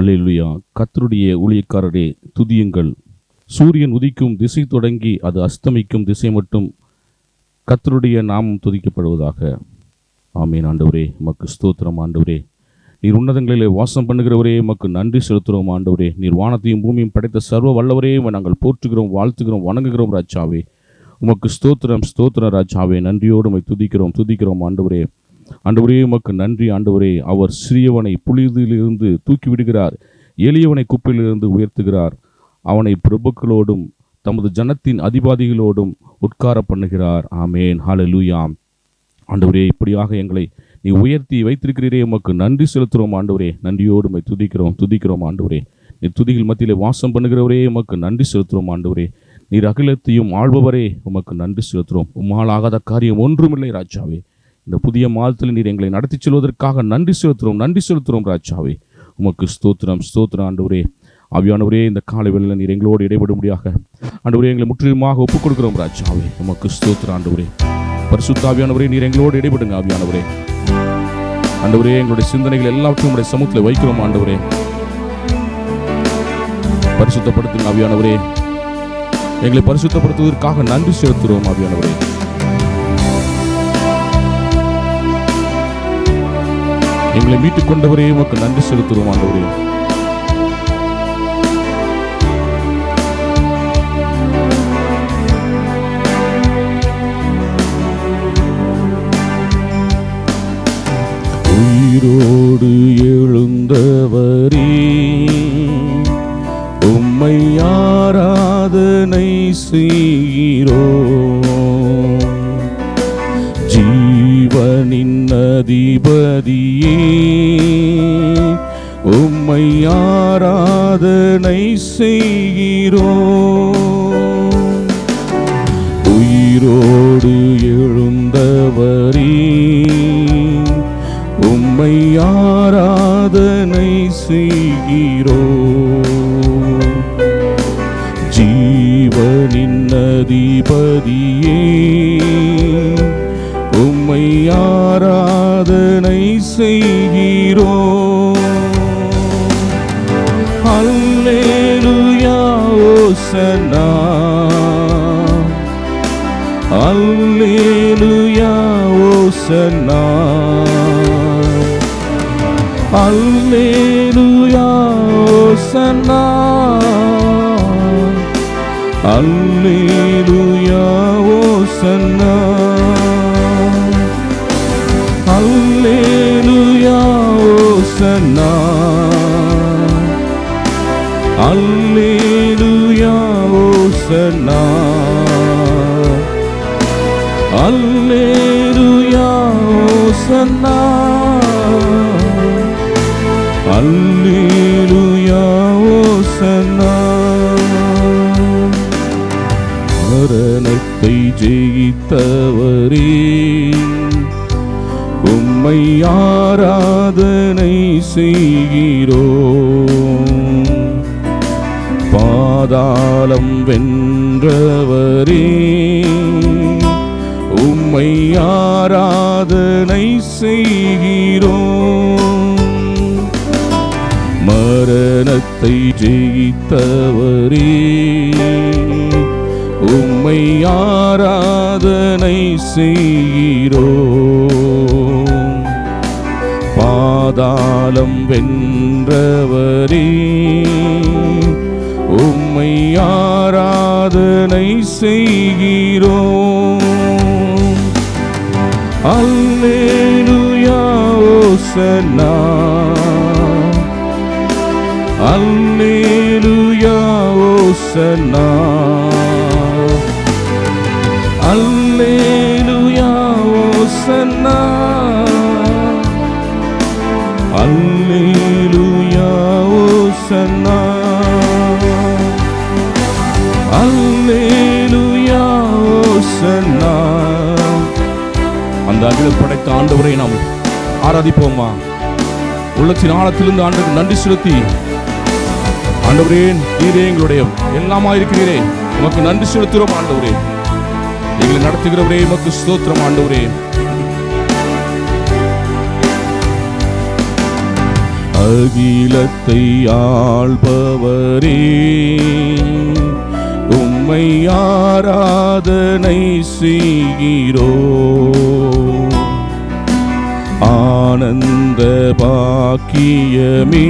அல்லேலூயா. கத்தருடைய ஊழியக்காரரே துதியுங்கள். சூரியன் உதிக்கும் திசை தொடங்கி அது அஸ்தமிக்கும் திசை மட்டும் கத்தருடைய நாமம் துதிக்கப்படுவதாக. ஆமீன். ஆண்டவரே மக்கு ஸ்தோத்திரம். ஆண்டவரே நீர் உன்னதங்களிலே வாசம் பண்ணுகிறவரே மக்கு நன்றி செலுத்துகிறோம். ஆண்டவரே நீர் வானத்தையும் பூமியும் படைத்த சர்வ வல்லவரே நாங்கள் போற்றுகிறோம் வாழ்த்துகிறோம் வணங்குகிறோம் ராஜாவே. உமக்கு ஸ்தோத்திரம் ஸ்தோத்திரம் ராஜாவே. நன்றியோடு துதிக்கிறோம் துதிக்கிறோம் ஆண்டவரே. ஆண்டவரே உமக்கு நன்றி. ஆண்டவரே அவர் சிறியவனை புலிதிலிருந்து தூக்கி விடுகிறார் எளியவனை குப்பையிலிருந்து உயர்த்துகிறார். அவனை பிரபுக்களோடும் தமது ஜனத்தின் அதிபாதிகளோடும் உட்கார பண்ணுகிறார். ஆமேன். ஹாலலூயாம் ஆண்டவரே இப்படியாக எங்களை நீ உயர்த்தி வைத்திருக்கிறீரே. உமக்கு நன்றி செலுத்துகிறோம். ஆண்டவரே நன்றியோடு துதிக்கிறோம். துதிக்கிறோம் ஆண்டவரே. நீ துதிகள் மத்தியிலே வாசம் பண்ணுகிறவரே. உமக்கு நன்றி செலுத்துகிறோம் ஆண்டவரே. நீர் அகிலத்தையும் ஆள்பவரே. உமக்கு நன்றி செலுத்துகிறோம். உம்மால் ஆகாத காரியம் ஒன்றுமில்லை ராஜாவே. இந்த புதிய மாதத்தில் நீர் எங்களை நடத்தி செல்வதற்காக நன்றி செலுத்துகிறோம் நன்றி செலுத்துகிறோம் ராஜாவே. உமக்கு ஸ்தோத்திரம் ஸ்தோத்திரம் ஆண்டவரே. ஆவியானவரே இந்த காலை வேளையில் நீர் எங்களோடு இடைபடும்படியாக ஆண்டவரே எங்களை முற்றிலுமாக ஒப்புக் கொடுக்கிறோம் ராஜாவே. உமக்கு ஸ்தோத்திரம் ஆண்டவரே. பரிசுத்த ஆவியானவரே நீர் எங்களோடு இடைபடுங்க ஆவியானவரே. ஆண்டவரே எங்களுடைய சிந்தனைகள் எல்லாவற்றையும் உடைய சமூகத்தில் வைக்கிறோம் ஆண்டவரே. பரிசுத்தப்படுத்துங்க ஆவியானவரே. எங்களை பரிசுத்தப்படுத்துவதற்காக நன்றி செலுத்துகிறோம் ஆவியானவரே. எங்களை மீட்டுக் கொண்டவரே உமக்கு நன்றி செலுத்துவோம் ஆண்டவரே. உயிரோடு எழுந்தவரே உம்மை ஆராதனை செய்கிறோம். அதிபதியே உம்மை ஆராதனை செய்கிறோ. உயிரோடு எழுந்தவரே உம்மை ஆராதனை ஓசனா அல்லேலுயா ஓசனா அல்லேலூயா ஓசனா அல்லேலூயா ஓசன்னா அல்லேலூயா ஜெயித்தவரே உம்மை ஆராதனை செய்கிறோம் பாதாளம் வென்றவரே. உம்மை ஆராதனை செய்கிறோம் மரணத்தை ஜெயித்தவரே. உம்மை ஆராதனை செய்கிறோ. பாதாளம் வென்றவரே உம்மை ஆராதனை செய்கிறோ. அல்லேலூயா ஓசன்னா. அல்லேலூயா ஓசன்னா. கொடுத்த ஆண்டவரை நாம் ஆராதிப்போமா உள்ளத்தின் ஆழத்திலிருந்து ஆண்டுக்கு நன்றி செலுத்தி ஆண்டவரே நீரே எங்களுடைய எல்லாமா இருக்கிறீரே உமக்கு நன்றி செலுத்துகிறோம் ஆண்டவரே. எங்களை நடத்துகிறவரே உமக்கு ஸ்தோத்திரம் ஆண்டவரே. அகிலத்தை ஆள்பவரே உம்மை ஆராதனை செய்கிறோ ஆனந்த பாக்கியமே.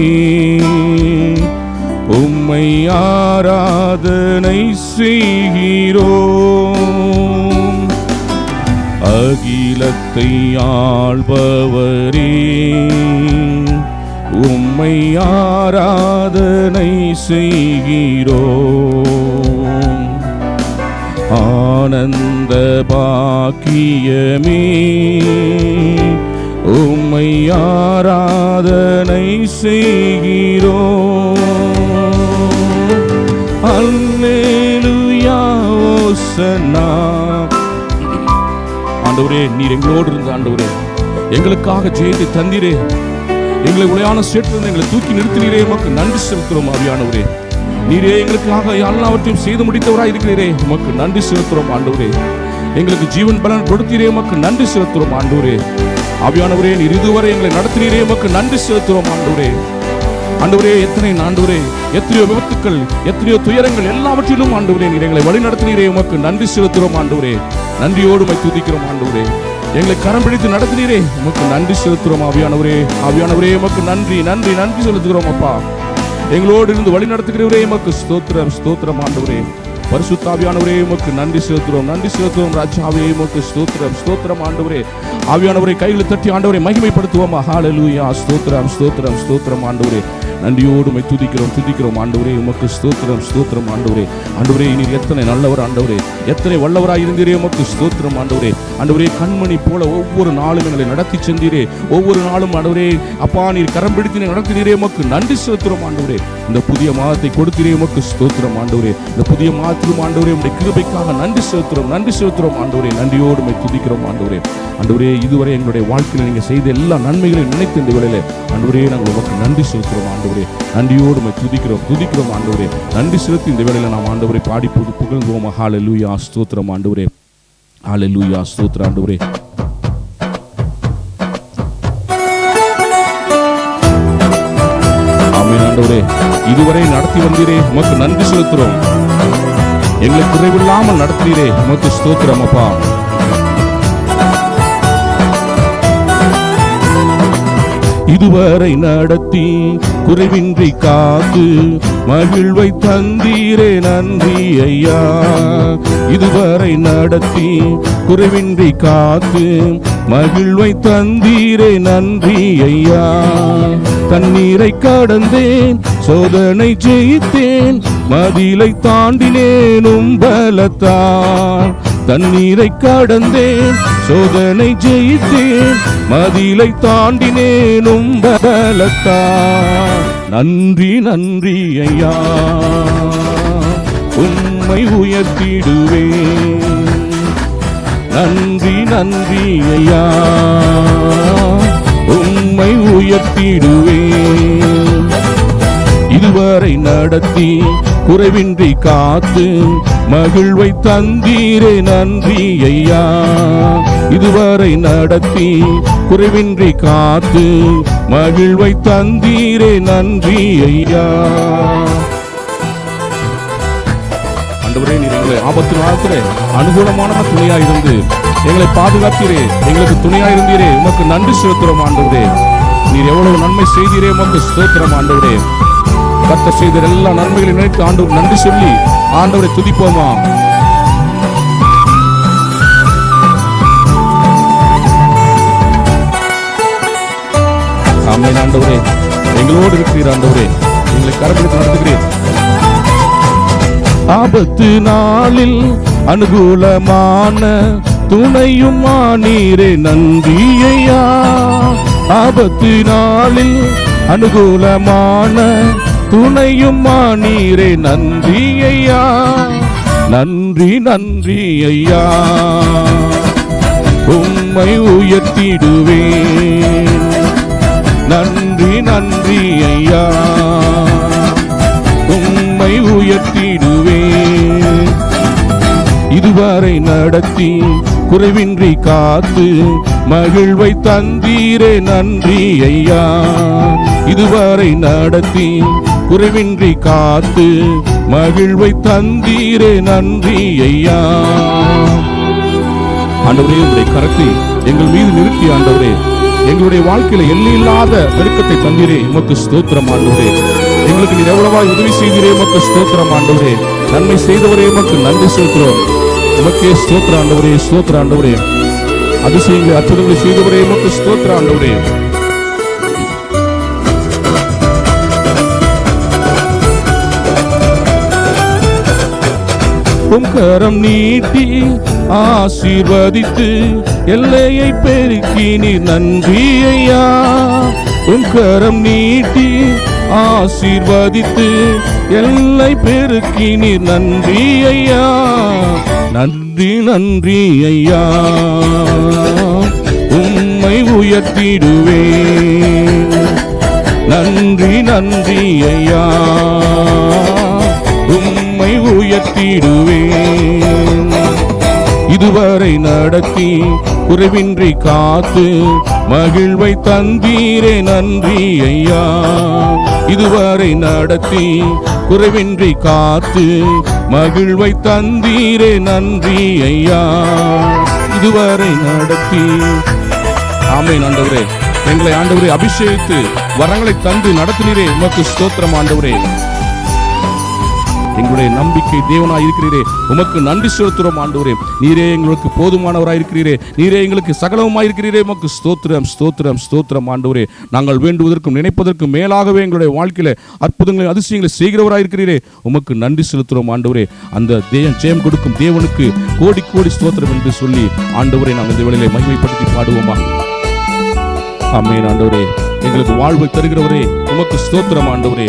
உம்மை ஆராதனை செய்கிறோம் அகிலத்தை ஆள்பவரே. உம்மை ஆராதனை செய்கிறோம் ஆனந்த பாக்கியமே. உம்மை ஆராதனை செய்கிறோம் அல்லேலூயா ஆண்டவரே நீர் எங்களோடு இருந்த ஆண்டவரே. எங்களுக்காக ஜெயத்தை தந்திரே. எங்களை உளையான சேற்றிருந்து எங்களை தூக்கி நிறுத்தினீரே. உமக்கு நன்றி செலுத்துகிறோம் ஆவியானவரே. நீரே எங்களுக்காக எல்லாவற்றையும் செய்து முடித்தவராய் இருக்கிறீரே. உமக்கு நன்றி செலுத்துகிறோம் ஆண்டவரே. எங்களுக்கு ஜீவன் பலன் கொடுத்தீரே. உமக்கு நன்றி செலுத்துகிறோம் ஆண்டவரே. ஆவியானவரே நீர் இதுவரை எங்களை நடத்தினீரே. உமக்கு நன்றி செலுத்துவோம் ஆண்டவரே. ஆண்டவரே எத்தனை ஆண்டவரே. எத்தனையோ விபத்துக்கள் எத்தனையோ துயரங்கள் எல்லாவற்றிலும் ஆண்டவரே நீர் எங்களை வழி நடத்தினீரே. உமக்கு நன்றி செலுத்துகிறோம் ஆண்டவரே. நன்றியோடு மை துதிக்கிறோம் ஆண்டவரே. எங்களை கரம் பிடித்து நடத்தினீரே. உமக்கு நன்றி செலுத்துகிறோம் ஆவியானவரே. ஆவியானவரே உமக்கு நன்றி நன்றி நன்றி செலுத்துகிறோம் அப்பா. எங்களோடு இருந்து வழி நடத்துகிறவரே எமக்கு ஸ்தோத்திரம் ஸ்தோத்திரம் ஆண்டவரே. பரிசுத்தாவியானவரே உமக்கு நன்றி செலுத்துகிறோம். நன்றி செலுத்துவோம் ராஜாவே உமக்கு ஸ்தோத்திரம் ஸ்தோத்திரம் ஆண்டவரே. ஆவியானவரை கையில் தட்டி ஆண்டவரை மகிமைப்படுத்துவோம்? ஹalleluya. ஸ்தோத்திரம் ஸ்தோத்திரம் ஸ்தோத்திரம் ஆண்டவரே. நன்றியோடு உம்மை துதிக்கிறோம் துதிக்கிறோம். ஆண்டவரே உமக்கு ஸ்தோத்திரம் ஸ்தோத்திரம். ஆண்டவரே ஆண்டவரே நீர் எத்தனை நல்லவர் ஆண்டவரே. எத்தனை வல்லவராக இருந்தீரே உமக்கு ஸ்தோத்திரம் ஆண்டவரே. ஆண்டவரே கண்மணி போல ஒவ்வொரு நாளும் எங்களை நடத்தி சென்றீரே. ஒவ்வொரு நாளும் ஆண்டவரே அப்பா நீர் கரம் பிடித்து நடத்தினீரே உமக்கு நன்றி செலுத்துறோம் ஆண்டவரே. இந்த புதிய மாதத்தை கொடுத்தீரே உமக்கு ஸ்தோத்திரம் ஆண்டவரே. இந்த புதிய மாதத்திலும் ஆண்டவரே உடைய கிருபைக்காக நன்றி செலுத்துறோம் நன்றி செலுத்துறோம் ஆண்டவரே. நன்றியோடு உம்மை துதிக்கிறோம் ஆண்டவரே. ஆண்டவரே இதுவரை எங்களுடைய வாழ்க்கையில் நீங்கள் செய்த எல்லா நன்மைகளையும் நினைத்து இந்த வேளையில ஆண்டவரே நாங்கள் உமக்கு நன்றி செலுத்துகிறோம் ஆண்டவரே. நன்றியோடு உம்மை துதிக்கிறோம் துதிக்கிறோம் ஆண்டவரே. நன்றி செலுத்தி இந்த வேளையில நாம் ஆண்டவரை பாடி புது புகழ்வோம். ஹால லூயா ஸ்தோத்திரம் ஆண்டவரே. ஹால லூயா ஸ்தோத்திரம் ஆண்டவரே. ஆண்டவரே. இதுவரை நடத்தி வந்தீரே உமக்கு நன்றி செலுத்துறோம். எங்களை குறைவில்லாமல் நடத்துகிறே உமக்கு ஸ்தோத்திரம் அப்பா. இதுவரை நடத்தி குறைவின்றி காத்து மகிழ்வை தந்தீரே நன்றி ஐயா. இதுவரை நடத்தி குறைவின்றி காத்து மகிழ்வை தந்தீரே நன்றி ஐயா. தண்ணீரை கடந்தேன் சோதனை ஜெயித்தேன் மதிலை தாண்டினேனும் பலத்தான் தண்ணீரை கடந்தேன் சோதனை ஜெயித்தேன் மதிலை தாண்டினேனும் பலத்தா நன்றி நன்றி ஐயா. உண்மை உயர்த்திடுவேன். நன்றி நன்றி ஐயா. உண்மை உயர்த்திடுவேன். இதுவரை நடத்தி குறைவின்றி காத்து மகிழ்வை தந்தீரே நன்றி ஐயா. இதுவரை நடத்தி குறைவின்றி காத்து மகிழ்வை தந்தீரே நன்றி ஐயா. ஆண்டவரே நீர் எங்களை ஆபத்து காலத்திலே அனுகூலமான துணையா இருந்து எங்களை பாதுகாத்தீரே. எங்களுக்கு துணையா இருந்தீரே. உமக்கு நன்றி செலுத்துறோம் ஆண்டவரே. நீர் எவ்வளவு நன்மை செய்தீரே உமக்கு ஸ்தோத்திரம் ஆண்டவரே. கத்த செய்த எல்லா நன்மைகளை நினைத்து ஆண்டவர் நன்றி சொல்லி ஆண்டவரை துதிப்போமா? ஆமென் ஆண்டவரே. எங்களோடு இருக்கிறீர் ஆண்டவரே. எங்களை கரப்பிடித்து நடத்துகிறீர். ஆபத்து நாளில் அனுகூலமான துணையும் நீரே நன்றியையா? ஆபத்து நாளில் அனுகூலமான துணையும் நீரே ஐயா நன்றி நன்றி ஐயா உம்மை உயர்த்திடுவேன். நன்றி நன்றி ஐயா உம்மை உயர்த்திடுவேன் இதுவரை நடத்தி குறைவின்றி காத்து மகிழ்வை தந்தீரே நன்றி ஐயா. இதுவரை நடத்தி குறைவின்றி காத்து மகிழ்வை தந்தீரே நன்றி ஐயா. ஆண்டவரே உங்களுடைய கரத்தை எங்கள் மீது நிறுத்தி ஆண்டவரே. எங்களுடைய வாழ்க்கையில எல்லையில்லாத பெருக்கத்தை தந்தீரே. உமக்கு ஸ்தோத்திரம் ஆண்டவரே. எங்களுக்கு நீர் எவ்வளவாய் உதவி செய்கிறே உமக்கு ஸ்தோத்திரம் ஆண்டவரே. நன்மை செய்தவரே உமக்கு நன்றி செலுத்துகிறோம் உமக்கே ஸ்தோத்திர ஆண்டவரே ஸ்தோத்திர ஆண்டவரே. அதிசயங்களை அற்புதங்களை செய்தவரே உமக்கு ஸ்தோத்திர ஆண்டவரே. உம் கரம் நீட்டி ஆசீர்வதித்து எல்லையை பெருக்கி நீ நன்றி ஐயா. உம் கரம் நீட்டி ஆசீர்வதித்து எல்லை பெருக்கி நீ நன்றி ஐயா. நன்றி நன்றி ஐயா. உம்மை உயர்த்திடுவேன். நன்றி நன்றி ஐயா. உம்மை உயர்த்திடுவேன். இதுவரை நடத்தி குறைவின்றி காத்து மகிழ்வை தந்தீரே நன்றி ஐயா. இதுவரை நடத்தி குறைவின்றி காத்து மகிழ்வை தந்தீரே நன்றி ஐயா. இதுவரை நடத்தி. ஆமை ஆண்டவரே. எங்களை ஆண்டவரே அபிஷேகித்து வரங்களை தந்து நடத்தினீரே. உமக்கு ஸ்தோத்திரம் ஆண்டவரே. எங்களுடைய நம்பிக்கை தேவனாய் இருக்கிறீரே உமக்கு நன்றி செலுத்துறோம் ஆண்டவரே. நீரே எங்களுக்கு போதுமானவராய் இருக்கிறீரே நீரே எங்களுக்கு சகலவுமாய் இருக்கிறீரே உமக்கு ஸ்தோத்திரம் ஸ்தோத்திரம் ஸ்தோத்திரம் ஆண்டவரே. நாங்கள் வேண்டுவதற்கும் நினைப்பதற்கும் மேலாகவே எங்களுடைய வாழ்க்கையில அற்புதங்களை அதிசயங்களை செய்கிறவராய் இருக்கிறீரே உமக்கு நன்றி செலுத்துறோம் ஆண்டவரே. அந்த தேயம் ஜெயம் கொடுக்கும் தேவனுக்கு கோடி கோடி ஸ்தோத்திரம் என்று சொல்லி ஆண்டவரை நாம் இந்த வேளையிலே மகிமைப்படுத்தி பாடுவோமா? அம்மேன் ஆண்டவரே. எங்களுக்கு வாழ்வை தருகிறவரே. உமக்கு ஸ்தோத்திரம் ஆண்டவரே.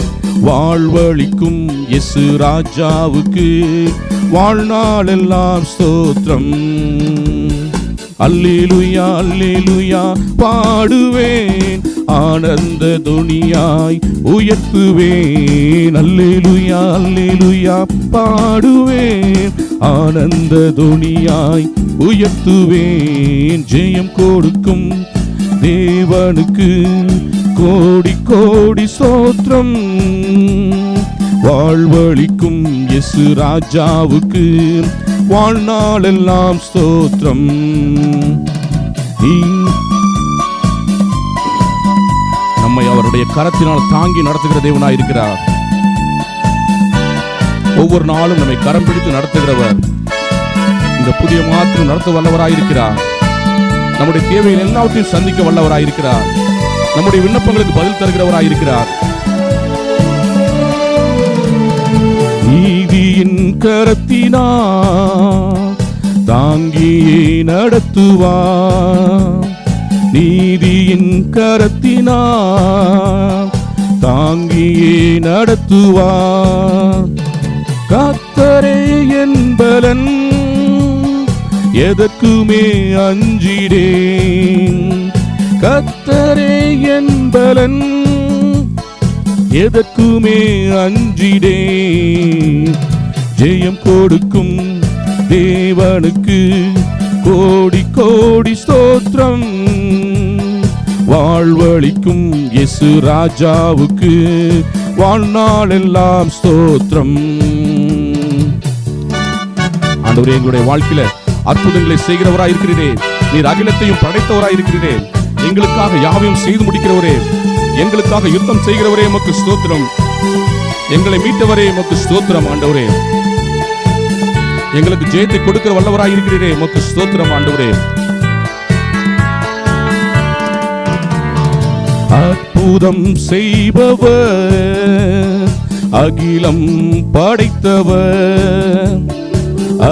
வாழ்வழிக்கும் எசு ராஜாவுக்கு வாழ்நாளெல்லாம் ஸ்தோத்திரம். அல்லேலுயா அல்லேலுயா பாடுவேன். ஆனந்த துணியாய் உயர்த்துவேன். அல்லேலுயா அல்லேலுயா பாடுவேன். ஆனந்த துணியாய் உயர்த்துவேன். ஜெயம் கொடுக்கும் தேவனுக்கு கோடி கோடி சோத்திரம் வாழ்வழிக்கும் எசு ராஜாவுக்கு வாழ்நாளெல்லாம் ஸ்தோத்திரம். நம்மை அவருடைய கரத்தினால் தாங்கி நடத்துகிற தேவனாய் இருக்கிறார். ஒவ்வொரு நாளும் நம்மை கரம் பிடித்து நடத்துகிறவர். இந்த புதிய மாத்திரம் நடத்த வல்லவராயிருக்கிறார் நம்முடைய தேவையில் எல்லாவற்றையும் சந்திக்க வல்லவராயிருக்கிறார் நம்முடைய விண்ணப்பங்களுக்கு பதில் தருகிறவராயிருக்கிறார் நீதியின் கரத்தினா தாங்கியே நடத்துவா. நீதியின் கரத்தினா தாங்கியே நடத்துவா. காத்தரே என்பலன் எதற்குமே அஞ்சிடேன். கத்தரே என்பலன் எதற்குமே அஞ்சிடே. ஜெயம் கொடுக்கும் தேவனுக்கு கோடி கோடி ஸ்தோத்திரம். வாழ்வழிக்கும் எசு ராஜாவுக்கு வாழ்நாளெல்லாம் ஸ்தோத்திரம். ஆண்டவரே எங்களுடைய வாழ்க்கையில அற்புதங்களை செய்கிறவராய் இருக்கிறீரே நீர் அகிலத்தையும் படைத்தவராய் இருக்கிறீரே எங்களுக்காக யாவையும் செய்து முடிக்கிறவரே எங்களுக்காக யுத்தம் செய்கிறவரே மக்கு ஸ்தோத்திரம். எங்களை மீட்டவரே மக்கு ஸ்தோத்திரம் ஆண்டவரே. எங்களுக்கு ஜெயத்தை கொடுக்கிற வல்லவராய் இருக்கிறீரே எமக்கு ஸ்தோத்திரம் ஆண்டவரே. அற்புதம் செய்பவர் அகிலம் படைத்தவர்.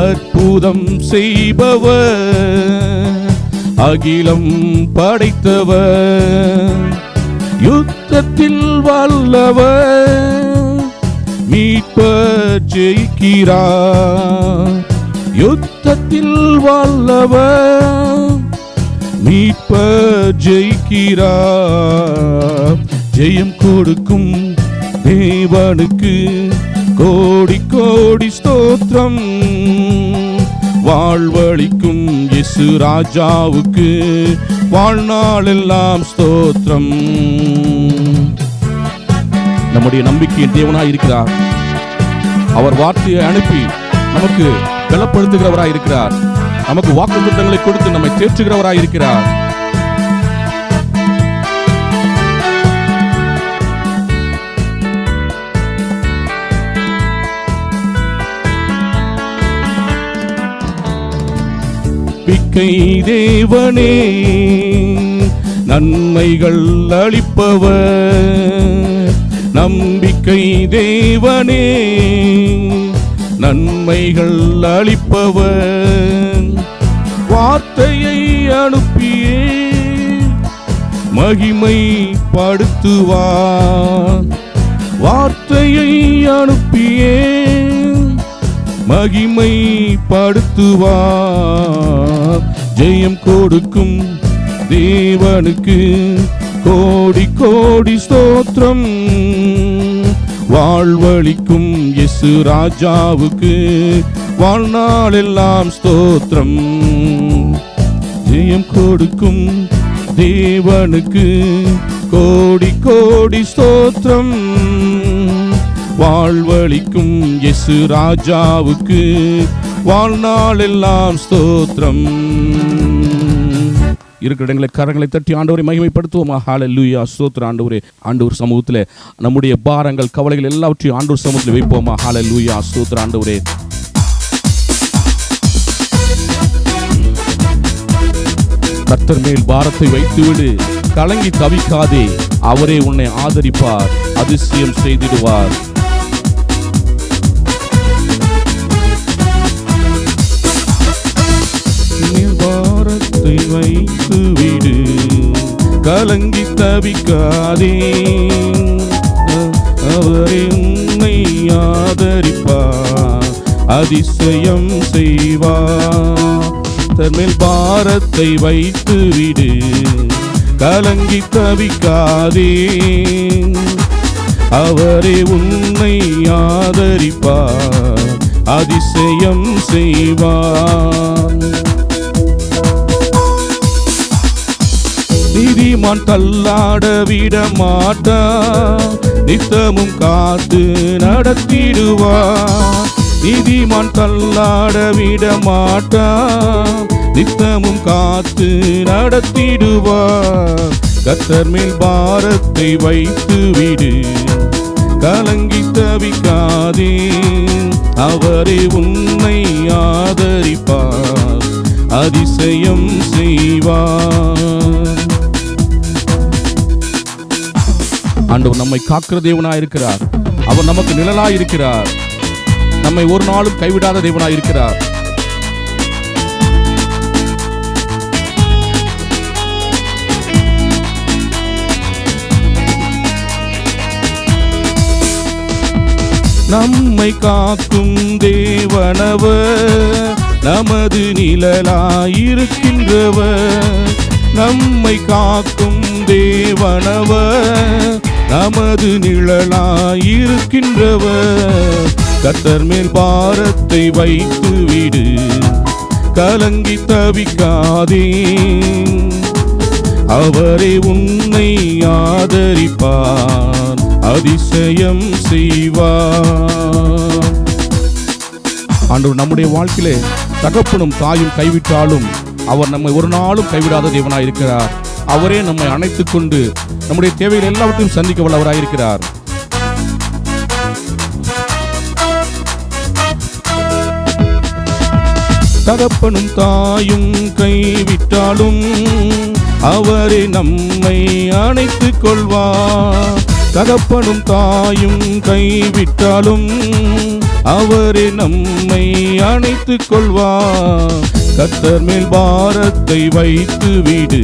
அற்புதம் செய்பவர் அகிலம் படைத்தவர் யுத்தத்தில் வல்லவர் மீட்பர் ஜெயிக்கிறார். யுத்தத்தில் வல்லவர் மீட்பர் ஜெயிக்கிறார். ஜெயம் கொடுக்கும் தேவனுக்கு கோடி கோடி ஸ்தோத்திரம். வாழ்வழிக்கும் இசு ராஜாவுக்கு வாழ்நாளெல்லாம் ஸ்தோத்திரம். நம்முடைய நம்பிக்கையின் தேவனாய் இருக்கிறார். அவர் வார்த்தையை அனுப்பி நமக்கு பலப்படுத்துகிறவராய் இருக்கிறார். நமக்கு வாக்கு திட்டங்களை கொடுத்து நம்மை தேற்றுகிறவராய் இருக்கிறார். நம்பிக்கை தேவனே நன்மைகள் அளிப்பவர். நம்பிக்கை தேவனே நன்மைகள் அளிப்பவர். வார்த்தையை அனுப்பியே மகிமை படுத்துவார். வார்த்தையை அனுப்பியே மகிமை படுத்துவார் ஜெயம் கொடுக்கும் தேவனுக்கு கோடி கோடி ஸ்தோத்திரம். வாழ்வழிக்கும் எசு ராஜாவுக்கு வாழ்நாளெல்லாம் ஸ்தோத்திரம். ஜெயம் கொடுக்கும் தேவனுக்கு கோடி கோடி ஸ்தோத்திரம். வாழ்வழிக்கும் எசு ராஜாவுக்கு வாழ்நாளெல்லாம் ஸ்தோத்திரம். இருக்கிற இடங்களை கரங்களை தட்டி ஆண்டவரை மகிமைப்படுத்துவோமா? ஹalleluya ஸ்தோத்திர ஆண்டவரே. ஆண்டவர் சமூகத்தில் நம்முடைய பாரங்கள் கவலைகள் எல்லாவற்றையும் ஆண்டவர் சமூகத்தில் வைப்போமா? ஹalleluya ஸ்தோத்திர ஆண்டவரே. கர்த்தர் மேல் பாரத்தை வைத்துவிடு. கலங்கி தவிக்காதே. அவரே உன்னை ஆதரிப்பார் அதிசயம் செய்திடுவார். பாரத்தை வைத்து விடு. கலங்கி தவிக்காதே. அவரே உன்னை ஆதரிப்பார். அதிசயம் செய்வார். தன்மேல் பாரத்தை வைத்து விடு. கலங்கி தவிக்காதே. அவரே உன்னை ஆதரிப்பார். அதிசயம் செய்வார். நீதிமான் தள்ளாட விட மாட்டார் நித்தமும் காத்து நடத்திடுவார் நீதிமான் தள்ளாட விட மாட்டார் நித்தமும் காத்து நடத்திடுவார் கத்தர் மேல் பாரத்தை வைத்து விடு. கலங்கி தவிக்காதே. அவரே உன்னை ஆதரிப்பார். அதிசயம் செய்வார். ஆண்டவர் நம்மை காக்கிற தேவனாய் இருக்கிறார் அவர் நமக்கு நிழலாய் இருக்கிறார் நம்மை ஒரு நாளும் கைவிடாத தேவனாய் இருக்கிறார் நம்மை காக்கும் தேவனவர் நமது நிழலாயிருக்கின்றவர். நம்மை காக்கும் தேவனவர் நமது நிழலாயிருக்கின்றவர் கத்தர் மேல் பாரத்தை வைத்து விடு. கலங்கி தவிக்காதே. அவரே உன்னை ஆதரிப்பார். அதிசயம் செய்வார். ஆண்டவர் நம்முடைய வாழ்க்கையிலே தகப்பனும் தாயும் கைவிட்டாலும் அவர் நம்மை ஒரு நாளும் கைவிடாத தேவனாய் இருக்கிறார் அவரே நம்மை அணைத்துக் கொண்டு நம்முடைய தேவைகள் எல்லாவற்றையும் சந்திக்க வல்லவராயிருக்கிறார். தகப்பனும் தாயும் கைவிட்டாலும் அவரே நம்மை அணைத்துக் கொள்வார் தகப்பனும் தாயும் கைவிட்டாலும் அவரே நம்மை அணைத்துக் கொள்வார் கத்தர் மேல் பாரத்தை வைத்து விடு.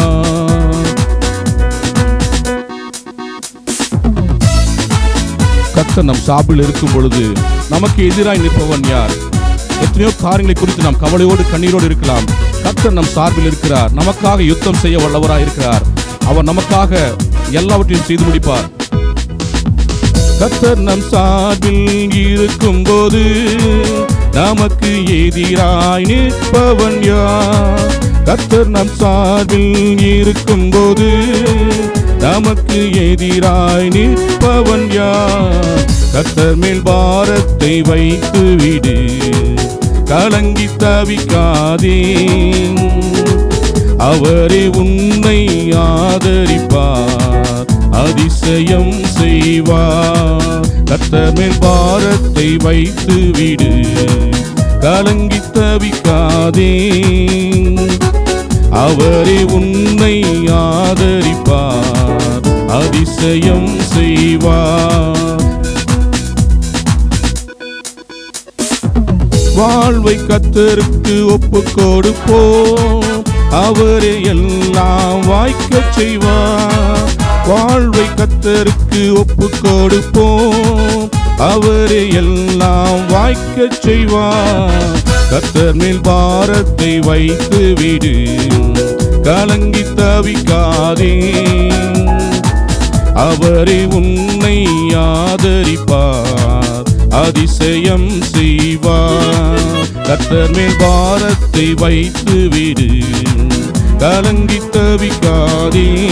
கர்த்தர் நம் சார்பில் இருக்கும் பொழுது நமக்கு எதிராய் நிற்பவன் யார்? எத்தனையோ காரியங்களை குறித்து நாம் கவலையோடு கண்ணீரோடு இருக்கலாம். கர்த்தர் நம் சார்பில் இருக்கிறார். நமக்காக யுத்தம் செய்ய வல்லவராய் இருக்கிறார். அவர் நமக்காக எல்லாவற்றையும் செய்து முடிப்பார். கர்த்தர் நம் சார்பில் இருக்கும்போது நமக்கு எதிராய் நிற்பவன் யார்? கர்த்தர் நம் சார்பில் இருக்கும்போது நமக்கு எதிராய் நிற்பவன் யார்? கத்தர் மேல் பாரத்தை வைத்து விடு கலங்கி தவிக்காதே. அவரே உன்னை ஆதரிப்பார். அதிசயம் செய்வார். கத்தர் மேல் பாரத்தை வைத்து விடு கலங்கி தவிக்காதே. அவரே உன்னை ஆதரிப்பார். அதிசயம் செய்வார். வாழ்வை கத்தருக்கு ஒப்பு கொடுப்போம். அவரே எல்லாம் வாய்க்கச் செய்வார். வாழ்வை கத்தருக்கு ஒப்பு கொடுப்போம். அவரே எல்லாம் வாய்க்கச் செய்வார். கத்தர் மேல் பாரத்தை வைத்து விடு. கலங்கி தவிக்காதே. அவரே உன்னை ஆதரிப்பார் அதிசயம் செய்வார். கத்தர் மேல் பாரத்தை வைத்து விடு கலங்கி தவிக்காதே.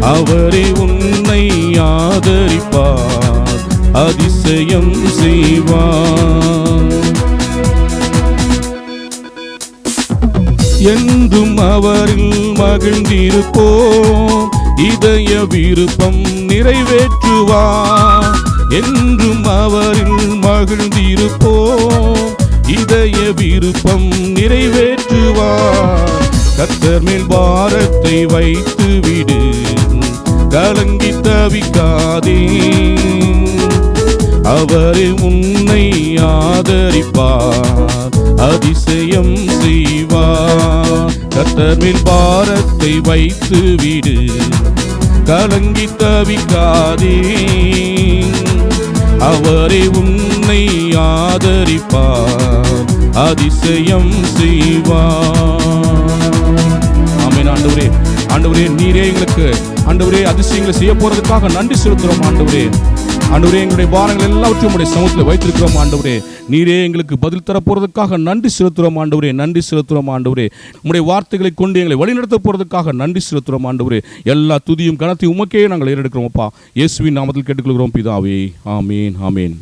அவரே உன்னை ஆதரிப்பார் அதிசயம் செய்வார். என்றும் அவரில் மகிழ்ந்திருப்போம். இதய விருப்பம் நிறைவேற்றுவார் என்றும் அவரில் மகிழ்ந்திருப்போம். இதய விருப்பம் நிறைவேற்றுவார் கத்தர் மேல் பாரத்தை வைத்து விடு கலங்கி தவிக்காதே. அவரே உன்னை ஆதரிப்பார். அதிசயம் செய்வார். கத்தர் மேல் பாரத்தை வைத்து விடு கலங்கி தவிக்காதே அவரே உன்னை ஆதரிப்பார் அதிசயம் செய்வார். ஆமென் ஆண்டவரே. ஆண்டவரே நீரே எங்களுக்கு ஆண்டவரே அதிசயங்களை செய்ய போறதுக்காக நன்றி செலுத்துகிறோம் ஆண்டவரே. ஆண்டவரே எங்களுடைய பாரங்கள் எல்லாவற்றையும் உடைய சமூகத்தில் வைத்திருக்கிறோம் ஆண்டவரே. நீரே எங்களுக்கு பதில் தர போகிறதுக்காக நன்றி செலுத்துகிறோம் ஆண்டவரே. நன்றி செலுத்துகிறோம் ஆண்டவரே. உடைய வார்த்தைகளை கொண்டு எங்களை வழிநடத்த போறதுக்காக நன்றி செலுத்துகிறோம் ஆண்டவரே. எல்லா துதியும் கனத்தையும் உமக்கே நாங்கள் ஏறெடுக்கிறோம் அப்பா. இயேசுவின் நாமத்தில் கேட்டுக்கொள்கிறோம் பிதாவே. ஆமீன் ஆமீன்.